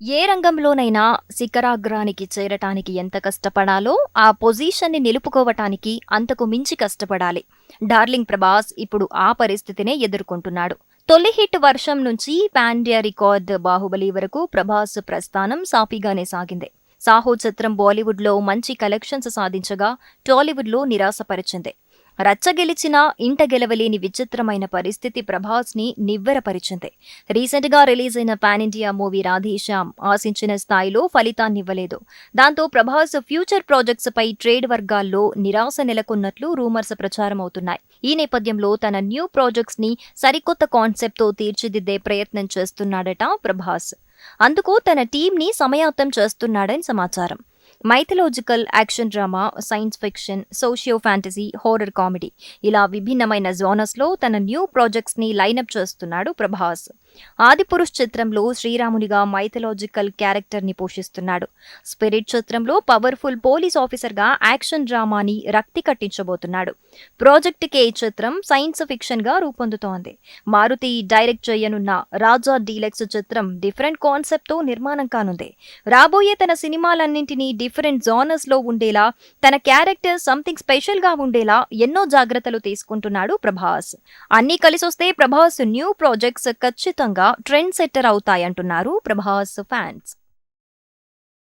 ఏ రంగంలోనైనా శిఖరాగ్రానికి చేరటానికి ఎంత కష్టపడాలో ఆ పొజిషన్ని నిలుపుకోవటానికి అంతకు మించి కష్టపడాలి. డార్లింగ్ ప్రభాస్ ఇప్పుడు ఆ పరిస్థితినే ఎదుర్కొంటున్నాడు. తొలి హిట్ వర్షం నుంచి పాండ్యా రికార్డ్ బాహుబలి వరకు ప్రభాస్ ప్రస్థానం సాఫీగానే సాగింది. సాహో చిత్రం బాలీవుడ్లో మంచి కలెక్షన్స్ సాధించగా టాలీవుడ్లో నిరాశపరిచింది. రచ్చ గెలిచినా ఇంట గెలవలేని విచిత్రమైన పరిస్థితి ప్రభాస్ని నివ్వెరపరిచింది. రీసెంట్గా రిలీజ్ అయిన పాన్ ఇండియా మూవీ రాధేశ్యామ్ ఆశించిన స్థాయిలో ఫలితాన్నివ్వలేదు. దాంతో ప్రభాస్ ఫ్యూచర్ ప్రాజెక్ట్స్ పై ట్రేడ్ వర్గాల్లో నిరాశ నెలకొన్నట్లు రూమర్స్ ప్రచారం అవుతున్నాయి ఈ నేపథ్యంలో తన న్యూ ప్రాజెక్ట్స్ని సరికొత్త కాన్సెప్ట్తో తీర్చిదిద్దే ప్రయత్నం చేస్తున్నాడట ప్రభాస్. అందుకు తన టీం ని సమయాప్తం చేస్తున్నాడని సమాచారం. Mythological action drama science fiction socio fantasy horror comedy ఇలా విభిన్నమైన జోనస్లో తన న్యూ ప్రాజెక్ట్స్ని లైనప్ చేస్తున్నాడు ప్రభాస్. ఆదిపురుష్ చిత్రంలో శ్రీరామునిగా మైథలాజికల్ క్యారెక్టర్ని పోషిస్తున్నాడు. స్పిరిట్ చిత్రంలో పవర్ఫుల్ పోలీస్ ఆఫీసర్గా యాక్షన్ డ్రామాని రక్తి కట్టించబోతున్నాడు. ప్రాజెక్ట్ కే చిత్రం సైన్స్ ఫిక్షన్గా రూపొందుతోంది. మారుతి డైరెక్ట్ చేయనున్న రాజా డీలక్స్ చిత్రం డిఫరెంట్ కాన్సెప్ట్తో నిర్మాణం కానుంది. రాబోయే తన సినిమాలన్నింటినీ డిఫరెంట్ జోనర్స్లో ఉండేలా తన క్యారెక్టర్ సంథింగ్ స్పెషల్గా ఉండేలా ఎన్నో జాగ్రత్తలు తీసుకుంటున్నాడు ప్రభాస్. అన్నీ కలిసొస్తే ప్రభాస్ న్యూ ప్రాజెక్ట్స్ ఖచ్చితంగా ట్రెండ్ సెట్టర్ అవుతాయంటున్నారు ప్రభాస్ ఫ్యాన్స్